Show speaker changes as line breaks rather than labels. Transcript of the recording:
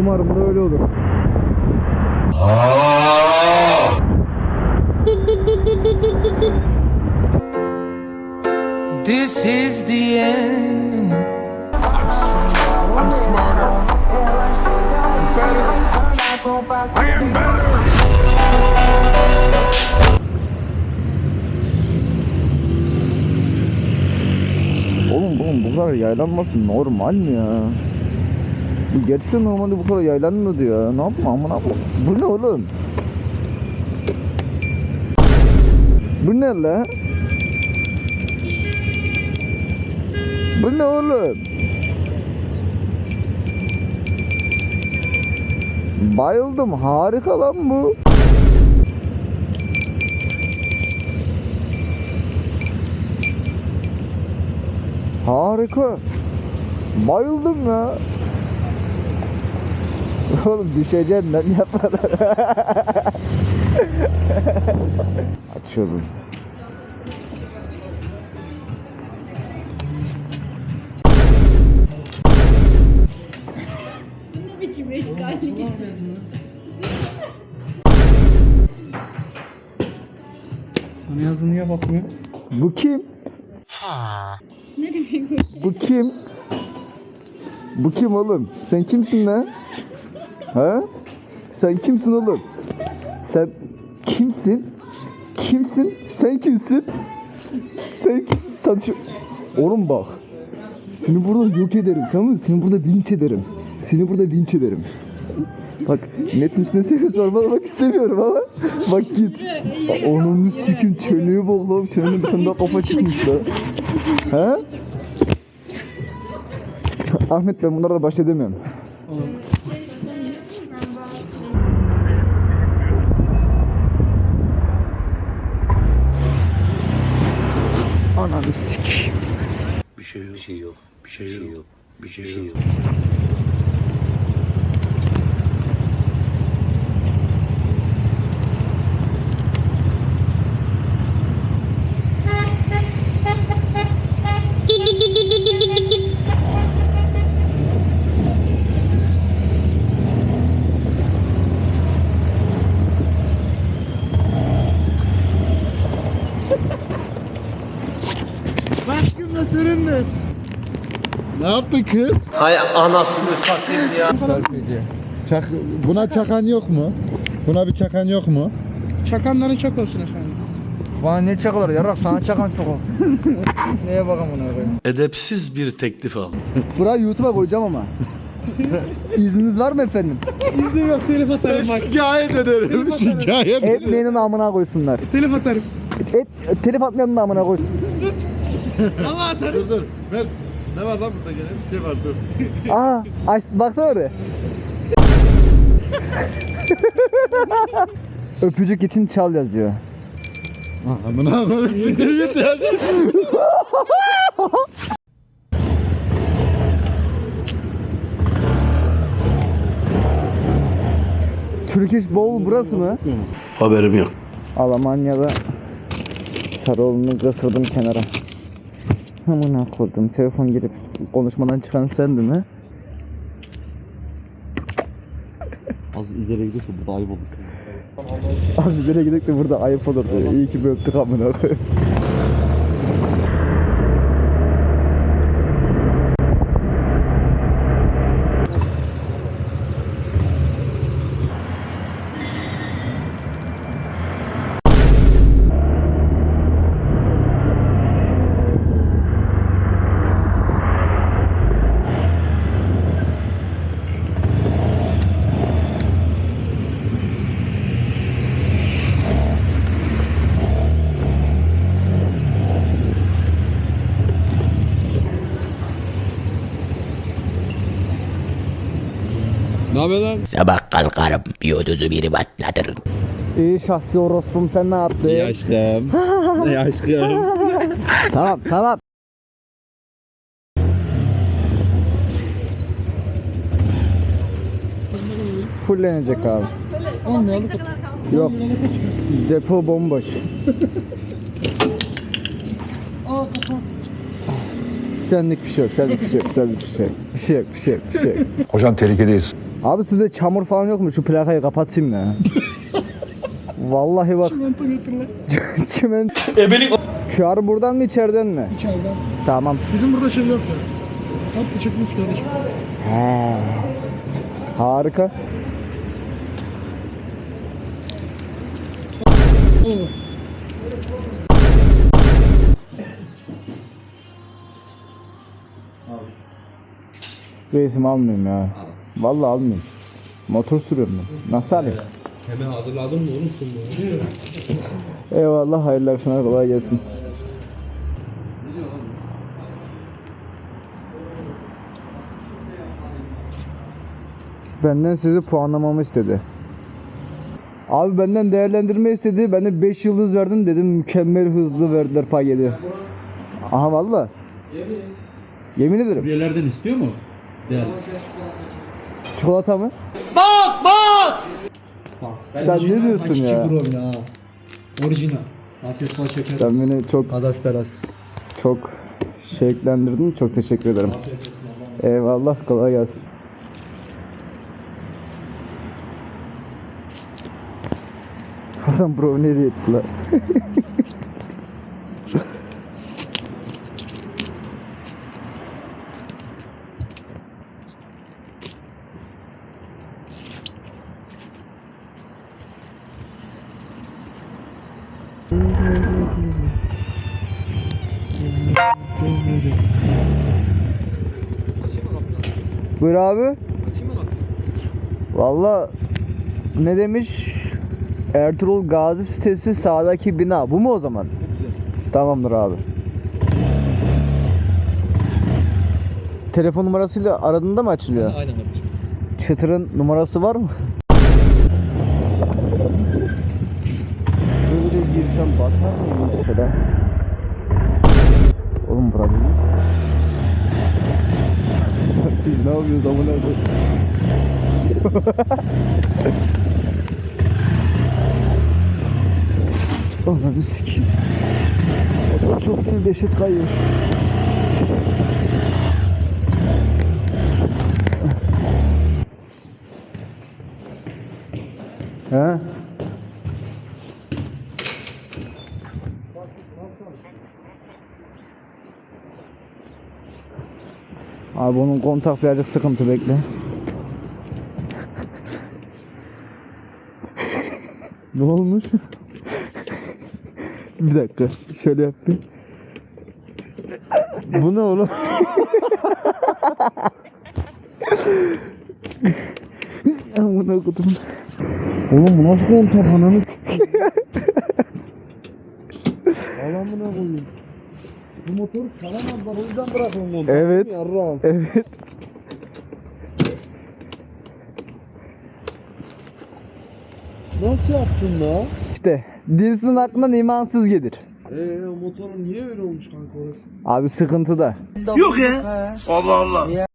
Umarım da öyle olur.
This is the end.
I'm smarter. I'm better. I am better.
Oğlum oğlum bu kadar yaylanması normal mi ya? Gerçekten normalde bu kadar yaylanmıyordu ya. Ne yapma amına? Bu ne oğlum? Bu ne la? Bu ne oğlum? Bayıldım. Harika lan bu. Harika. Bayıldım ya. Oğlum düşeceksin lan yapma lan. Açıyorum.
Ne biçim eşkallik
Sana yazı niye bakmıyor?
Bu kim?
Ne demek bu?
Bu kim? Bu kim oğlum? Sen kimsin lan? Ha? Sen kimsin oğlum? Sen kimsin? Kimsin? Sen kimsin? Sen tanış... Oğlum bak. Seni burada yok ederim tamam mı? Seni burada linç ederim. Seni burada linç ederim. Bak net misin seni sormalamak istemiyorum ama bak git. Onun sikim çönüğü lan. Çönüğün bir tane daha kafa çıkmış lan. Ha? Ahmet ben bunlara baş edemiyorum. Ananı sik.
Bir şey yok. Bir şey yok. Bir şey yok. Bir şey yok.
Kız?
Hay anasını satayım ya.
Çak, buna çakan yok mu? Buna bir çakan yok mu?
Çakanların çok olsun efendim.
Bana ne çakalar yarak sana çakan çok olsun. Neye bakalım buna koyayım.
Edepsiz bir teklif al.
Burayı YouTube'a koyacağım ama. İzniniz var mı efendim?
İznim yok telif atarım bak.
Şikayet ederim. Şikayet ederim.
Etmeyenin amına koysunlar.
Telif atarım.
Et, telif atmayanın da amına koy.
Allah atarız.
Dur dur. Mert. Ne var lan burada gene? Bir şey var dur.
Aa, ay, baksana oraya. Öpücük için çal yazıyor.
Amına koyayım sinir git ya.
Turkish Bowl burası mı?
Haberim yok.
Almanya'da Sarıoğlu'nu kısırdım kenara. Amına koydum. Telefon girip konuşmadan çıkan sendin mi?
Az ileri gidiyorsa bu da ayıp olur.
Az ileri gidip de burada ayıp olurdu. İyi ki bir öptük amına koyayım.
Haber lan?
Sabah kalkarım yoduzu biri patlatırım.
İyi şahsi orospum sen ne yaptın?
İyi aşkım. İyi aşkım.
Tamam tamam. Fullenecek abi. Yok. Depo bomboş.
Aa kafa.
Senlik bir şey yok, senlik bir şey yok, senlik bir şey yok. Bir şey yok, bir şey yok, bir şey yok.
Hocam tehlikedeyiz.
Abi sizde çamur falan yok mu? Şu plakayı kapatayım ya. Vallahi bak
Çimento getir lan.
çimen. Çağrı buradan mı içeriden mi?
İçeriden.
Tamam.
Bizim burada şey yok ya. Bak çıkmış kardeşim.
He. Harika.
Oo.
Reisim almayayım ya. Vallahi almayayım. Motor sürüyorum ben. Nasıl alayım?
Hemen hazırladın mı oğlum sen bunu?
Eyvallah hayırlı akşamlar kolay gelsin. Benden sizi puanlamamı istedi. Abi benden değerlendirme istedi. Ben de 5 yıldız verdim dedim mükemmel hızlı verdiler pay yedi. Aha valla. Yemin ederim.
Kuryelerden istiyor mu? Değerli.
Çikolata mı?
Ben
Sen ne diyorsun
hakiki
ya?
Brownie ha. Orijinal. Afiyet bal şeker.
Sen beni çok
Pazas peras.
çok şevklendirdin. Çok teşekkür ederim. Eyvallah kolay gelsin. Adam bro ne diye ettiler. Buyur abi. Valla ne demiş? Ertuğrul Gazi sitesi sağdaki bina. Bu mu o zaman? Tamamdır abi. Telefon numarasıyla aradığında mı açılıyor?
Aynen abicim.
Çıtırın numarası var mı? Şöyle girsem basar mıyım mesela? Oğlum bura değil. Biz ne yapıyoruz amına? Ananı sikeyim. Da çok bir dehşet kayıyor. He? Abi onun kontak birazcık sıkıntı bekle. ne olmuş? bir dakika. Şöyle yap bir. Bu ne oğlum? Amına kodum. Oğlum bu nasıl kontak ananı
Alamına koyayım. Bu motoru çalamazlar o yüzden bırakıyorum onu.
Evet.
Yarrağım.
Evet.
Nasıl yaptın la?
İşte dilsin aklına imansız gelir.
Eee motorun niye öyle olmuş kanka orası?
Abi sıkıntı da.
Allah Allah.